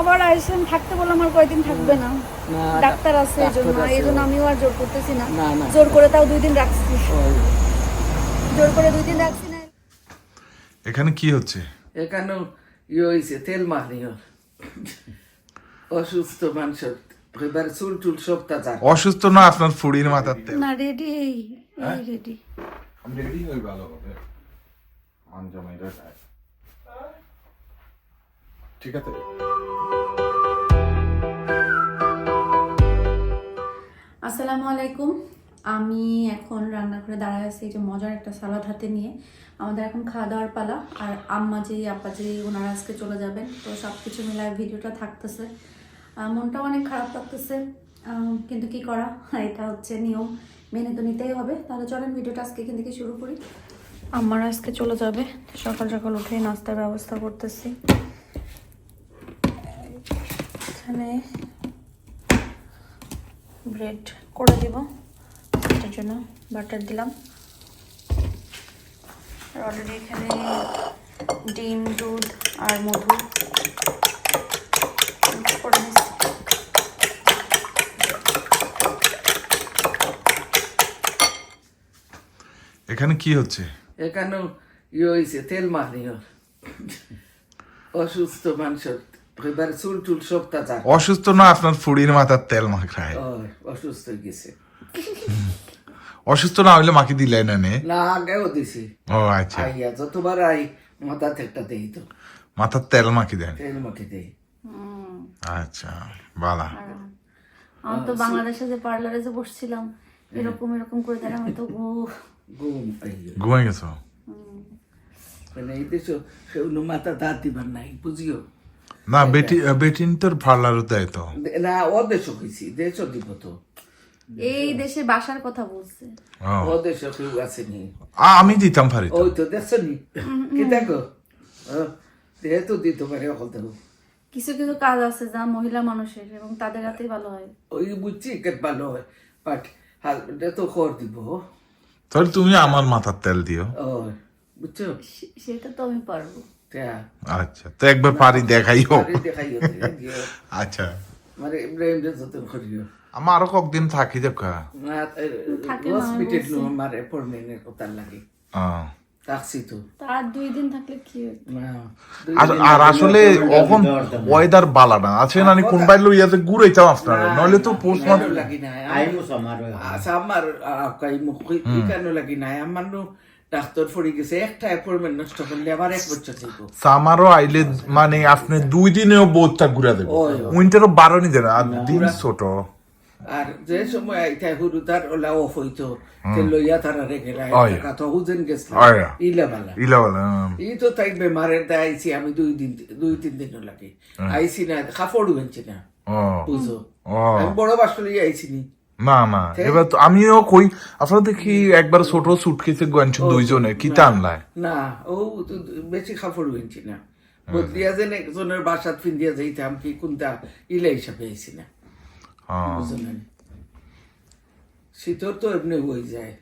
আবার আইসেন থাকতে বললাম আর কয়দিন থাকবে না। ডাক্তার আছে এই জন্য এই জন্য আমিও আর জোর করতেছি না। না, না। জোর করে তাও দুই দিন রাখছি। জোর করে দুই দিন রাখছি না। এখানে কি হচ্ছে? এখানে ইয়ে হয়েছে তেল মাখনিও অসুস্থ মানুষের এবার চুল টুল সব তাজা। অসুস্থ না আপনার ফুড়ির মাথার তেল? না রেডি হ্যাঁ? এই রেডি আমি রেডি হই ভালো হবে আঞ্জামাইরা ঠিক আছে? আসসালামু আলাইকুম। আমি এখন রান্নাঘরে দাঁড়ায় আছি যে মজার একটা সালাদ হাতে নিয়ে। আমাদের এখন খাওয়া দাওয়ার পালা আর আম্মা যে আব্বা যে ওনারা আজকে চলে যাবেন। তো সব কিছু মিলায় ভিডিওটা থাকতেছে। আহ, মনটাও অনেক খারাপ আহ, কিন্তু কি করা? এটা হচ্ছে নিয়ম মেনে তো নিতেই হবে। তাহলে চলেন ভিডিওটা আজকে এখান থেকে শুরু করি। আমার আজকে চলে যাবে। সকাল সকাল উঠে নাস্তার ব্যবস্থা করতেছি। এখানে ব্রেড করে দিব। এটার জন্য বাটার দিলাম। আর অলরেডি এখানে ডিম দুধ আর মধু করে নিচ্ছি এখানে কি হচ্ছে? এখানে ইয়ে হয়েছে তেল মাখনিও অসুস্থ মানুষের এবার চুল টুল সব তাজা অসুস্থ না আপনার ফুড়ির মাথার তেল মাখায়। অসুস্থ হয়ে গেছে। অসুস্থ না হইলে মাকে দিলাই না নে? না আগেও দিছি। ও আচ্ছা। আইয়া যতবার আই মাথা একটা দেই তো। মাথার তেল মাখি দেন? তেল মাখে দেই। আচ্ছা বালা। আমার তো বাংলাদেশে যে পার্লারে যে বসছিলাম এরকম এরকম করে দিলাম আমি তো ঘুম ঘুমাই গেছো? মানে এই দেশ মাথা দাঁত দিবার নাই বুঝিও? না বেটি বেটিন তোর দেয় তো। না ও দেশও কইছি দেশও দিব তো। এই দেশে বাসার কথা বলছে। ও। ও দেশও কেউ আসেনি আ- আমি দিতাম পারি তো। ওই তো দেখছ নি। কি দেখো? দেহে তো দিতে পারে দেখো কিছু কিছু কাজ আছে যা মহিলা মানুষের এবং তাদের হাতেই ভালো হয়। ওই বুঝছি ভালো হয়। বাট হাজবেন্ডে তো খর দিব। তাহলে তুমি আমার মাথার তেল দিও। ও বুঝছ? সেটা তো আমি পারব। আচ্ছা তো একবার পারি দেখাইও। আচ্ছা। মানে ইব্রাহিম রে যতন করিও আমার আরও কয়েকদিন থাকি দেখা। না থাকে হসপিটাল নো আমার অ্যাপয়েন্টমেন্টের কথা লাগে। থাকছি তো। তার দুই দিন থাকলে কি হয়? না দুই আর আসলে এখন ওয়েদার বালা না। আছে না কোনবাই লইয়াতে ঘুরাইতাম আপনারা নইলে তো পোস্টমার্ট কেন লাগি না আইমু সমারো। আচ্ছা আমার কাই মুখ কেন লাগি না আমার নো ডাক্তার পড়ে গেছে একটা অ্যাপয়েন্টমেন্ট নষ্ট করলে আবার এক বছর যাইব সামারও আইলে মানে আপনি দুই দিনেও বোধটা ঘুরা দেবে। ওই, ওই। উইন্টারও বারো নি দেন আর দিন ছোট। আর যে সময় আইতা হুরুদার ওলা অফ হইতো তে লইয়া তারা রেখে। তো হুজেন গেছিল। ই তো তাই বেমারের দা আইছি আমি দুই দিন দুই তিন দিন লাগে। আইছি না না। ও। বুঝো? আমি বড় বাসলি আইছি নি। না না। এবার তো আমিও কই আপনারা দেখি একবার ছোট সুটকেসে গেছেন দুইজনে কি টানলায়? না ও তো বেশি না। বদলিয়া যেন একজনের বাসাত ফিন্দিয়া যাইতাম কি কোনটা ইলা হিসাবে আইছি না। শীতর তো এমনি হয়ে যায়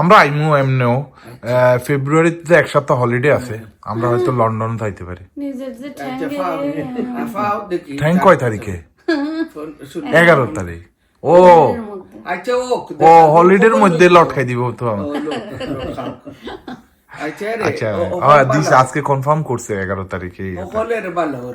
আমরা আইমু এমনিও ফেব্রুয়ারিতে এক সপ্তাহ হলিডে আছে আমরা হয়তো লন্ডন যাইতে পারি। নিজের যে আচ্ছা, ঠ্যাং কয় তারিখে? এগারো তারিখ। ও। আচ্ছা ও ও হলিডের মধ্যে লটকাই দিব তো। আচ্ছা আচ্ছা। হ্যাঁ। দিস আজকে কনফার্ম করছে এগারো তারিখে।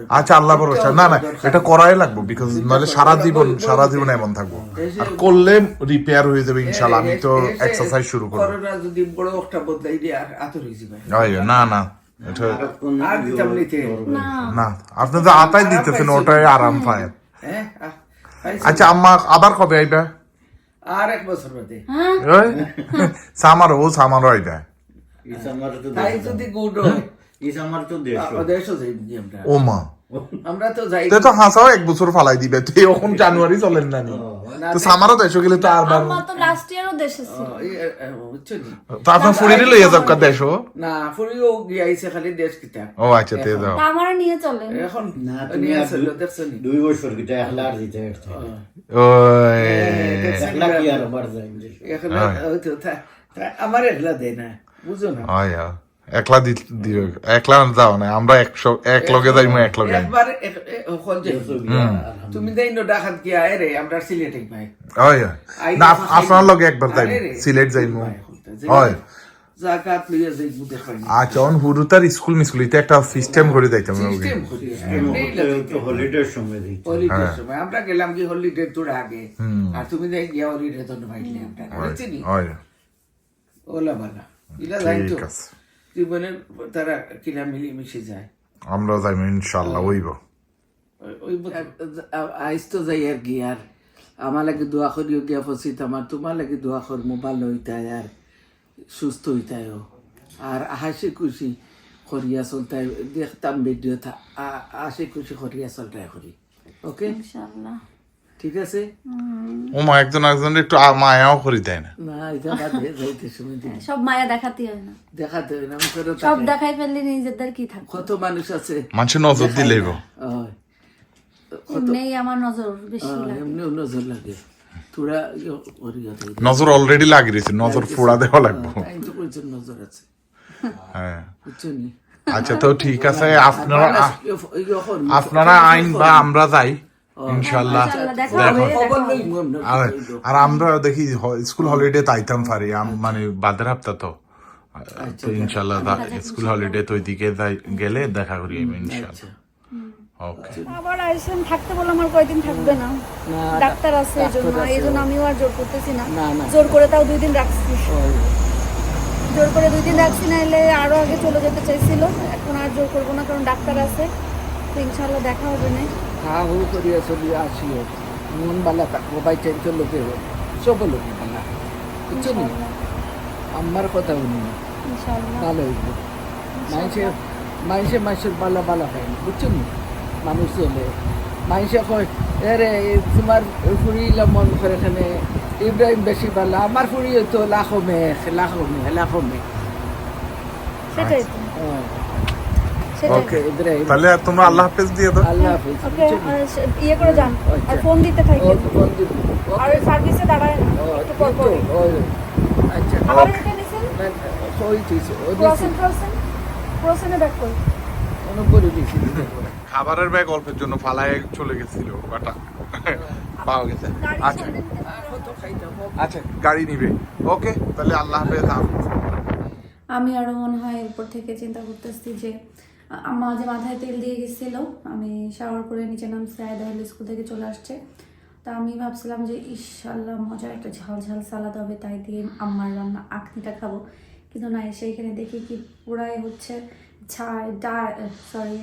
আচ্ছা আল্লাহ ভরসা। না না এটা করাই লাগবে বিকজ নাহলে সারা জীবন সারা জীবন এমন থাকব। আর করলে রিপেয়ার হয়ে যাবে ইনশাল্লাহ আমি তো এক্সারসাইজ শুরু করব। যদি বড় একটা বদলাই দিয়ে আতর হয়ে না না। না আপনি তো আতাই দিতেছেন ওটাই আরাম পায়। হ্যাঁ। আচ্ছা আম্মা আবার কবে আইবা? আর এক বছর বাদে। ওই? সামার ও সামার আইবা। তো তাই যদি গুড হয়। তো ও মা। আমরা তো যাই তে তো হাসাও এক বছর ফালাই দিবে। তুই এখন জানুয়ারি চলেন না নি তো সামারও এসে গেলে তো আর তো লাস্ট ইয়ারও দেশে ছিল। বুঝছ নি? তো আপনার ফুরিরে লইয়া যাব কা দেশও? না ফুরিও গিয়াইছে খালি দেশ কিতা। ও আচ্ছা তে যাও। তা আমার নিয়ে চলেন এখন না নিয়ে আর আসলো দুই- বছর কিটা একলা আর দিতে ওই। একলা কি আর বার যাই ওই তো আমার এগুলা দেয় না বুঝো না। হয় একলা দি- দিও একলা যাও না আমরা একশো এক লগে যাইমু এক লগে। একবার। তুমি দেই নো ডাকাত কি আয় রে আমরা সিলেটে ভাই। হয় হয়। না আপনার লগে একবার যাইমু সিলেট যাইমু। হয়। জাকাত লইয়া আচ্ছা অন হুরুতার স্কুল মিস্কুল এটা একটা সিস্টেম করে সিস্টেম। হলিডের সময় দিই হলিডের সময়। আমরা গেলাম কি হলিডে তোর আগে। আর তুমি দেখ গিয়া হলিডে তো ভাইলে আমরা বুঝছিনি? হয়। ওলা বালা। ইলা যাই তো ঠিক আছে। জীবনের তারা কিনা মিলি মিশে যায়। আমরা যাইমু ইনশাআল্লাহ হইব। ওই- ওই আইস তো যাই আর কি আর আমার লাগে দোয়া করিও গিয়া ফসিত আমার তোমার লাগে দোয়া করব ভালো হইতায় আর সুস্থ হইতায় আর হাসি খুশি করিয়া চলতায় দেখতাম ভিডিও হাসি খুশি করিয়া চলতায় করি। ওকে ইনশাআল্লাহ। ঠিক আছে? ও মা একজন একজন একটু মায়াও করি দেয় না। না এটা বাদে যাইতে সময় সব মায়া দেখাতে হয় না। দেখাতে হয় না করে সব দেখাই ফেললে নিজেদের কি থাকবে? কত মানুষ আছে? মানুষের নজর দিলেই গো ওই, এমনি আমার নজর বেশি লাগে। এমনি নজর লাগে। তোরা ইয়ে দেয় নজর অলরেডি লাগি রয়েছে নজর ফোড়া দেওয়া লাগবো। তাই তো নজর আছে। হ্যাঁ। বুঝছ নি আচ্ছা তো ঠিক আছে আপনারা ইয়ে আপনারা আইন বা আমরা যাই। ইনশাল্লাহ আর আর আমরা দেখি স্কুল হলিডে তাইতাম পারি মানে বাদের হাপ্তা তো। তো ইনশাল্লাহ স্কুল হলিডে তো ওইদিকে যাই- গেলে দেখা করি আমি ইনশাল্লাহ আবার আইসেন থাকতে বললাম আর কয়দিন থাকবে না? ডাক্তার আছে এই জন্য এই জন্য আমিও আর জোর করতেছি না। জোর করে তাও দুই দিন রাখছি জোর করে দুই দিন রাখছি না এলে আরও আগে চলে যেতে চাইছিল। এখন আর জোর করব না কারণ ডাক্তার আছে। তো ইনশাল্লাহ দেখা হবে না হা হু করিয়া চলিয়া আসিও। মন বালা থাকব বাই চেঞ্জ লোকে সব লোকে বালা। বুঝছ নি? আমার কথা শুনি। ভালো হইব। মানুষে মানুষে মানুষের বালা বালা হয় না। বুঝছ নি? মানুষ চলে মানুষে কয় এরে এই তোমার ফুরিলা মন করে এখানে ইব্রাহিম বেশি বালা। আমার ফুরি তো লাখো মেঘ লাখো মেঘ লাখো মেঘ। সেটাই সেটাই ওকে তাহলে তোমরা আল্লাহ হাফেজ দিয়ে দাও। আল্লাহ হাফিজ। ওকে ইয়ে করে যান আর ফোন দিতে থাকেন আর সার্ভিসে দাঁড়ায় না একটু পর আচ্ছা এটা নিছেন? সই ব্যাক করি। খাবারের ব্যাগ অল্পের জন্য ফালায় চলে গেছিল বাটা পাওয়া গেছে। আচ্ছা। আচ্ছা গাড়ি নিবে। ওকে তাহলে আল্লাহ হাফেজ আমি আরও মনে হয় এরপর থেকে চিন্তা করতেছি যে আম্মা যে মাথায় তেল দিয়ে গেছিল, আমি শাওয়ার করে নিচে নামছি, আয়দা স্কুল থেকে চলে আসছে। তা আমি ভাবছিলাম যে ইস আল্লাহ মজার একটা ঝাল ঝাল সালাদ হবে, তাই দিয়ে আম্মার রান্না আখনিটা খাব। কিন্তু না, এসে এখানে দেখি কি পুরাই হচ্ছে ছাই সরি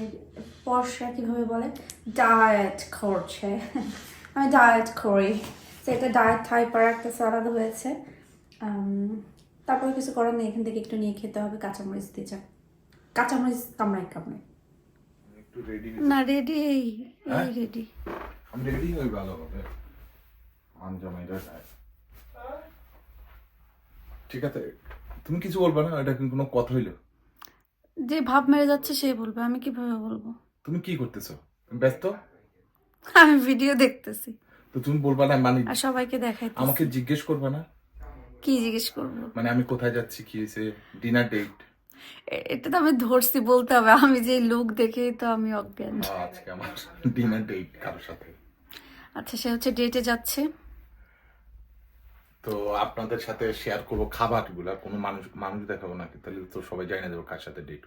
পর্ষা কীভাবে বলে? ডায়েট করছে। আমি ডায়েট করি। সেটা ডায়েট থাই টাইপার একটা সালাদ হয়েছে। তারপরে কিছু করার নেই, এখান থেকে একটু নিয়ে খেতে হবে, কাঁচামরিচ দিয়ে কাঁচামরিচ কামড়াই কামড়াই একটু রেডি না রেডি এই এই রেডি আমি রেডি হই ভালো হবে। আঞ্জামাইরা যায় ঠিক আছে তুমি কিছু বলবে না? এটা কোনো কথা হইল? যে ভাব মেরে যাচ্ছে সে বলবে আমি কীভাবে বলব? তুমি কি করতেছো? তুমি ব্যস্ত? আমি ভিডিও দেখতেছি। তো তুমি বলবা না মানে আর সবাইকে দেখাইতেছি। আমাকে জিজ্ঞেস করবে না? কি জিজ্ঞেস করব? মানে আমি কোথায় যাচ্ছি কি হয়েছে ডিনার ডেট এটা তো আমি ধরছি বলতে হবে। আমি যে লুক দেখেই তো আমি অজ্ঞান। আজকে আমার ডিনার ডেট কারোর সাথে। আচ্ছা সে হচ্ছে ডেটে যাচ্ছে। তো আপনাদের সাথে শেয়ার করব খাবারগুলা কোনো মানুষ মানুষ দেখাবো নাকি? তাহলে তো সবাই জানে যাব কার সাথে ডেট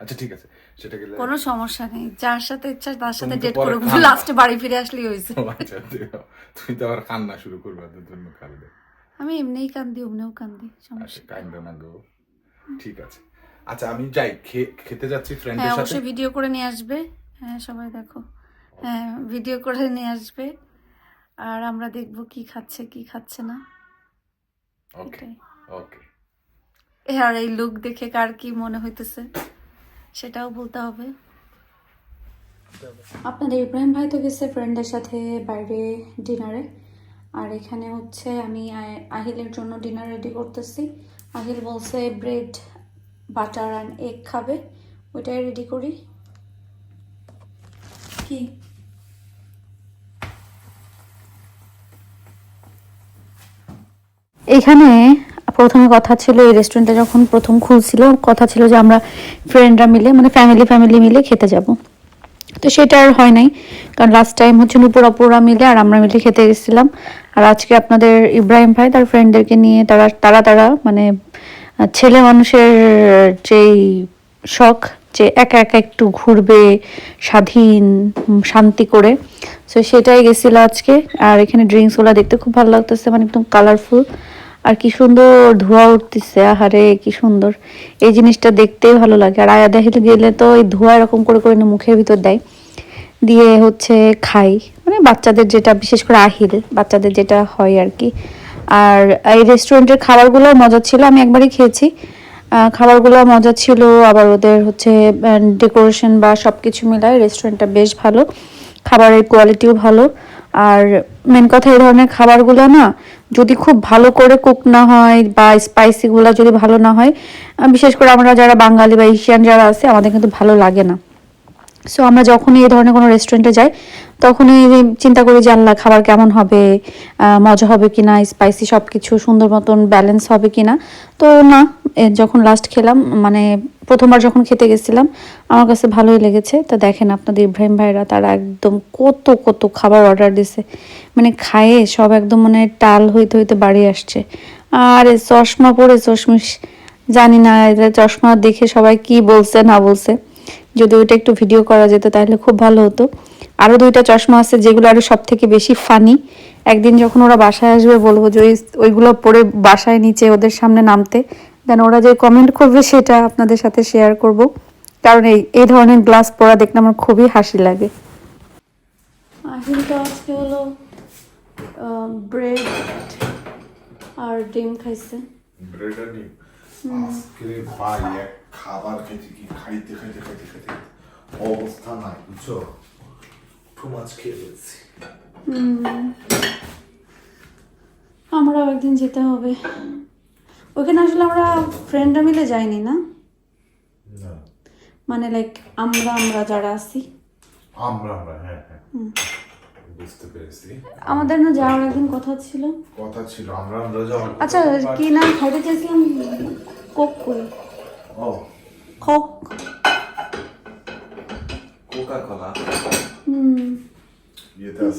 আচ্ছা ঠিক আছে। সেটা গেলে কোনো সমস্যা নেই। যার সাথে ইচ্ছা তার সাথে ডেট করব লাস্টে বাড়ি ফিরে আসলেই হয়েছে। আচ্ছা তুমি তো আবার কান্না শুরু করবে ওদের জন্য কালকে আমি এমনিই কান্দি অমনিও কান্দি সমস্যা কান্দে না গো ঠিক আছে। আচ্ছা আমি যাই খেতে যাচ্ছি হ্যাঁ ফ্রেন্ডের সাথে। অবশ্যই ভিডিও করে নিয়ে আসবে। হ্যাঁ সবাই দেখো। হ্যাঁ ভিডিও করে নিয়ে আসবে। আর আমরা দেখব কি খাচ্ছে কি খাচ্ছে না। ওকে ওকে আর এই লুক দেখে কার কি মনে হইতেছে সেটাও বলতে হবে। আপনাদের ইব্রাহিম ভাই তো গেছে ফ্রেন্ডের সাথে বাইরে ডিনারে আর এখানে হচ্ছে আমি আহিলের জন্য ডিনার রেডি করতেছি। আহিল বলছে ব্রেড বাটার অ্যান্ড এগ খাবে, ওইটাই রেডি করি। কি? এখানে প্রথমে কথা ছিল এই রেস্টুরেন্টে যখন প্রথম খুলছিল, কথা ছিল যে আমরা ফ্রেন্ডরা মিলে মানে ফ্যামিলি ফ্যামিলি মিলে খেতে যাব। তো সেটা আর হয় নাই, কারণ লাস্ট টাইম হচ্ছে নুপুর অপুরা মিলে আর আমরা মিলে খেতে গেছিলাম আর আজকে আপনাদের ইব্রাহিম ভাই তার ফ্রেন্ডদেরকে নিয়ে তারা তারা তারা মানে ছেলে মানুষের যেই শখ, যে একা একা একটু ঘুরবে, স্বাধীন শান্তি করে। সো সেটাই গেছিল আজকে। আর এখানে ড্রিঙ্কসগুলো দেখতে খুব ভালো লাগতেছে মানে একদম কালারফুল আর কি সুন্দর ধোঁয়া উঠতেছে, আহারে, কি সুন্দর। এই জিনিসটা দেখতেই ভালো লাগে। আর আয়া দেখে গেলে তো এই ধোঁয়া এরকম করে করে মুখের ভিতর দেয়। দিয়ে হচ্ছে খাই। মানে বাচ্চাদের যেটা, বিশেষ করে আহিল, বাচ্চাদের যেটা হয় আর কি। আর এই রেস্টুরেন্টের খাবারগুলো মজা ছিল, আমি একবারই খেয়েছি। খাবারগুলো মজা ছিল, আবার ওদের হচ্ছে ডেকোরেশন বা সব কিছু মিলায় রেস্টুরেন্টটা বেশ ভালো, খাবারের কোয়ালিটিও ভালো। আর মেন কথা এই ধরনের খাবারগুলো না, যদি খুব ভালো করে কুক না হয় বা স্পাইসিগুলো যদি ভালো না হয় বিশেষ করে আমরা যারা বাঙালি বা এশিয়ান যারা আছে, আমাদের কিন্তু ভালো লাগে না। সো আমরা যখনই এই ধরনের কোনো রেস্টুরেন্টে যাই, তখনই চিন্তা করি যে, আল্লাহ, খাবার কেমন হবে মজা হবে কিনা স্পাইসি সব কিছু সুন্দর মতন ব্যালেন্স হবে কিনা। তো না যখন লাস্ট খেলাম মানে প্রথমবার যখন খেতে গেছিলাম, আমার কাছে ভালোই লেগেছে। তো দেখেন আপনাদের ইব্রাহিম ভাইরা, তারা একদম কত কত খাবার অর্ডার দিছে। মানে খায়ে সব একদম মানে টাল হইতে হইতে বাড়ি আসছে। আর, চশমা পরে চশমিশ, জানি না চশমা দেখে সবাই কি বলছে, না বলছে। যদি ওইটা একটু ভিডিও করা যেত তাহলে খুব ভালো হতো। আরও দুইটা চশমা আছে যেগুলো আরও সব থেকে বেশি ফানি একদিন যখন ওরা বাসায় আসবে বলব যে ওই ওইগুলো পরে বাসায় নিচে ওদের সামনে নামতে দেন ওরা যে কমেন্ট করবে সেটা আপনাদের সাথে শেয়ার করব। কারণ এই এই ধরনের গ্লাস পরা দেখলে আমার খুবই হাসি লাগে। আহিলটা আজকে হলো ব্রেড আর ডিম খাইছে। ব্রেড আর ডিম? আজকে ভাই খাবার খেতে কি খাইতে খাইতে খাইতে খাইতে অবস্থা নাই বুঝছ? টু মাছ খেয়ে ফেলছি। আমরাও একদিন যেতে হবে। ওখানে আসলে আমরা ফ্রেন্ডরা মিলে যাইনি না? মানে লাইক আমরা আমরা যারা আছি। আমরা আমরা হ্যাঁ হ্যাঁ। বুঝতে পেরেছি। আমাদের না যাওয়ার একদিন কথা ছিল। কথা ছিল আমরা আমরা যাওয়ার। আচ্ছা কি না খাইতে চাইছিলাম কোক করে। 어. 콕. 음. 위에 아,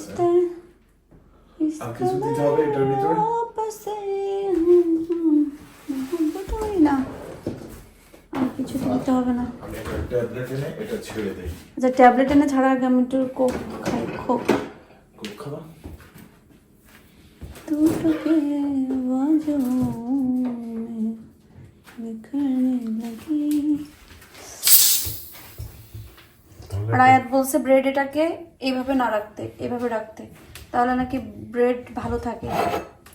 না আর কিছু তো দিতে হবে না ট্যাবলেট এনে এটা ছেড়ে দেই আচ্ছা ট্যাবলেট এনে ছাড়ার আগে আমি একটু কোক খাই কোক কোক খাবা দুটোকে বাজো রায়াত বলছে ব্রেড এটাকে এইভাবে না রাখতে এভাবে রাখতে। তাহলে নাকি ব্রেড ভালো থাকে?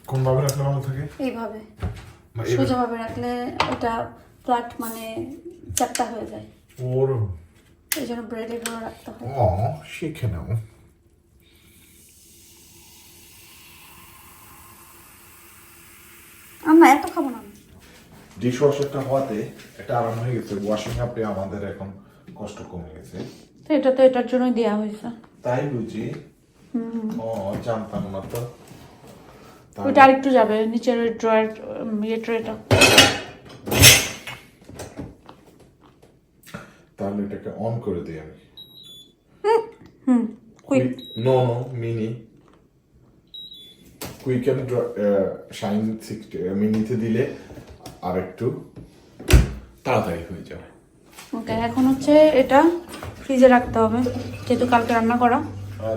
কোন ভাবে রাখলে ভালো থাকে? এইভাবে। সোজাভাবে রাখলে এটা ফ্ল্যাট মানে চ্যাপ্টা হয়ে যায়। ওর এই জন্য ব্রেড এগুলো রাখতে হয়। ও শিখে নাও। ডিশ ওয়াশারটা হওয়াতে একটা আরাম হয়ে গেছে ওয়াশিং আপে আমাদের এখন কষ্ট কমে গেছে। তো এটা তো এটার জন্যই দেওয়া হয়েছে। তাই বুঝি? ও জানতাম না তো। ওইটা আরেকটু যাবে নিচের ওই ড্রয়ার ইয়ে ট্রেটা তাহলে এটাকে অন করে দিই আমি। হুম quick no no mini quick and shine sixty মিনিতে দিলে আর একটু তাড়াতাড়ি হয়ে যাবে ওকে এখন হচ্ছে এটা ফ্রিজে রাখতে হবে যেহেতু কালকে রান্না করা।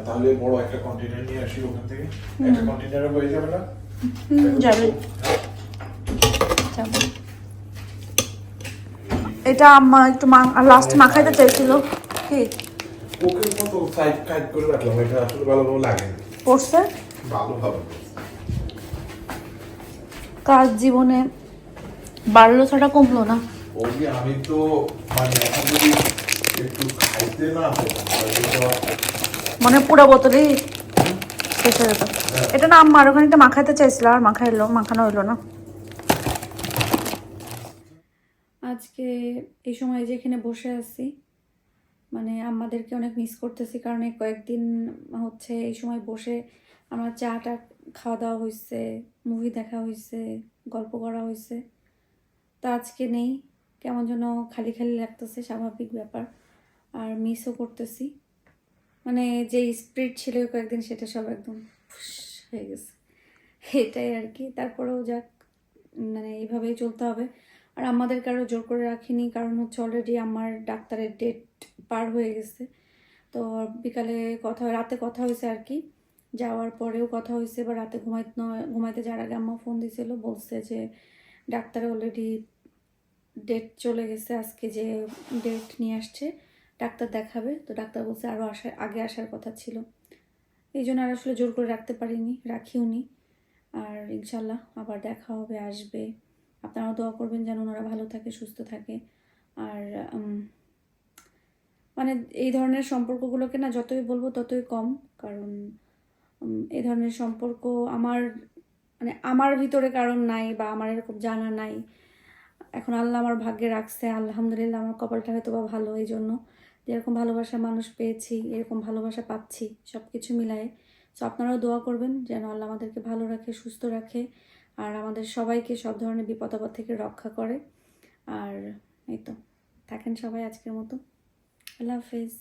তাহলে বড় একটা কন্টেনার নিয়ে আসি ওখান থেকে। একটা কন্টেনারে হয়ে যাবে না? হুম, যাবে। যাবে। এটা আম্মা একটু লাস্ট মাখাইতে চাইছিল। কি? ওকে মতো সাইড কাট করে রাখলাম এটা আসলে ভালোভাবে লাগে না। পড়ছে ভালোভাবে। কাজ জীবনে বাড়লো ছাড়া কমলো না। ওই আমি তো মানে এখন যদি একটু খাইতে না মানে পুরো বোতলেই শেষ হয়ে যেত। এটা না আম্মার ওখানে একটা মাখাইতে চাইছিল আর মাখাইলো মাখানো হইল না। আজকে এই সময় যেখানে বসে আছি মানে আমাদেরকে অনেক মিস করতেছি কারণ এই কয়েকদিন হচ্ছে এই সময় বসে আমার চাটা খাওয়া দাওয়া হয়েছে মুভি দেখা হয়েছে গল্প করা হয়েছে তা আজকে নেই। কেমন যেন খালি খালি লাগতেছে, স্বাভাবিক ব্যাপার। আর মিসও করতেছি। মানে যে স্পিরিট ছিল কয়েকদিন সেটা সব একদম হয়ে গেছে। এটাই আর কি। তারপরেও যাক মানে এইভাবেই চলতে হবে। আর আমাদের কারও জোর করে রাখিনি, কারণ হচ্ছে অলরেডি আমার ডাক্তারের ডেট পার হয়ে গেছে। তো বিকালে কথা, রাতে কথা হয়েছে আর কি। যাওয়ার পরেও কথা হয়েছে, বা রাতে ঘুমাইতে ঘুমাইতে যাওয়ার আগে আম্মা ফোন দিছিল, বলছে যে ডাক্তারে অলরেডি ডেট চলে গেছে, আজকে যে ডেট নিয়ে আসছে, ডাক্তার দেখাবে। তো ডাক্তার বলছে আরও আসার, আগে আসার কথা ছিল। এই জন্য আর আসলে জোর করে রাখতে পারিনি, রাখিও নি। আর ইনশাল্লাহ আবার দেখা হবে, আসবে। আপনারাও দোয়া করবেন যেন ওনারা ভালো থাকে, সুস্থ থাকে। আর মানে এই ধরনের সম্পর্কগুলোকে না যতই বলব ততই কম। কারণ এই ধরনের সম্পর্ক আমার মানে আমার ভিতরে কারণ নাই বা আমার এরকম জানা নাই। এখন আল্লাহ আমার ভাগ্যে রাখছে, আলহামদুলিল্লাহ আমার কপালটা হয়তো বা ভালো এই জন্য যে এরকম ভালোবাসা মানুষ পেয়েছি, এরকম ভালোবাসা পাচ্ছি সব কিছু মিলায়ে। সো আপনারাও দোয়া করবেন যেন আল্লাহ আমাদেরকে ভালো রাখে, সুস্থ রাখে, আর আমাদের সবাইকে সব ধরনের বিপদ আপদ থেকে রক্ষা করে। আর এই তো, থাকেন সবাই আজকের মতো। আল্লাহ হাফিজ।